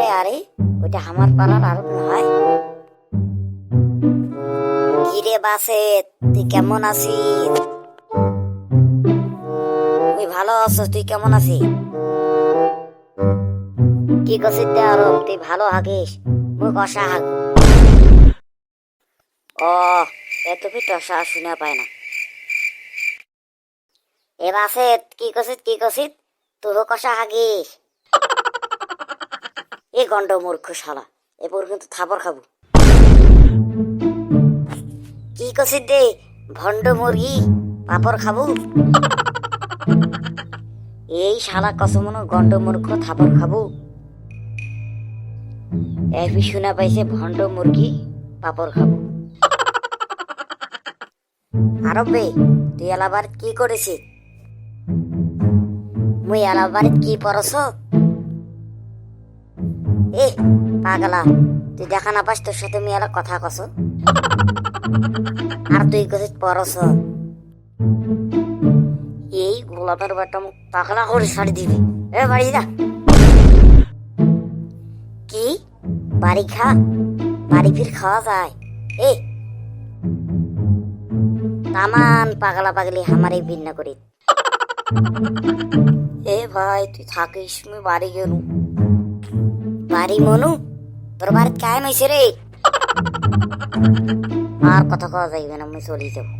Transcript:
আরে আরে, ওইটা আমার পাড়ার আর নয়। কিরে বাসে, তুই কেমন আছিস? তুই ভালো আছো তুই কেমন আছিস? কি করছিস দে আরও তুই ভালো হাগিস মুখ অসা হাগ ও এত ফিট অসা শুনে পায় না। এ বাসে, কি করছিস কি করছিস? তুই কষা হাগিস এ গন্ড মূর্খ শালা এরপর কিন্তু থাপর খাব। কি করছিস দে, ভণ্ড মুরগি, পাপড় খাব? এই শালা কসমন গন্ড মূর্খ, থাপড় খাব? এফি শুনে পাইছে ভণ্ড মুরগি, পাপড় খাব। আরবে তুই এলাবার কি করেছিস? মুই এলাবারিত কি পরছ? এ পাগলা, তুই দেখা না পাস তোর সাথে এলা কথা কস। আর তুই কছিস পরছ এই গোলাপের বাটা মুখ পাগলা করে ছাড়ি দিবি। এ, বাড়ি যা। কি? বাড়ি খা। বাড়ি ফির খাওয়া যায়। এ। তামান পাগলা পাগলি আমারে ভিন্ন করি এ ভাই, তুই থাকিস আমি বাড়ি গেলু বাড়ি মনু, তোর বাড়িতে কায় মাইছে রে। আর কথা কওয়া যাইবে না আমি চলি যাব।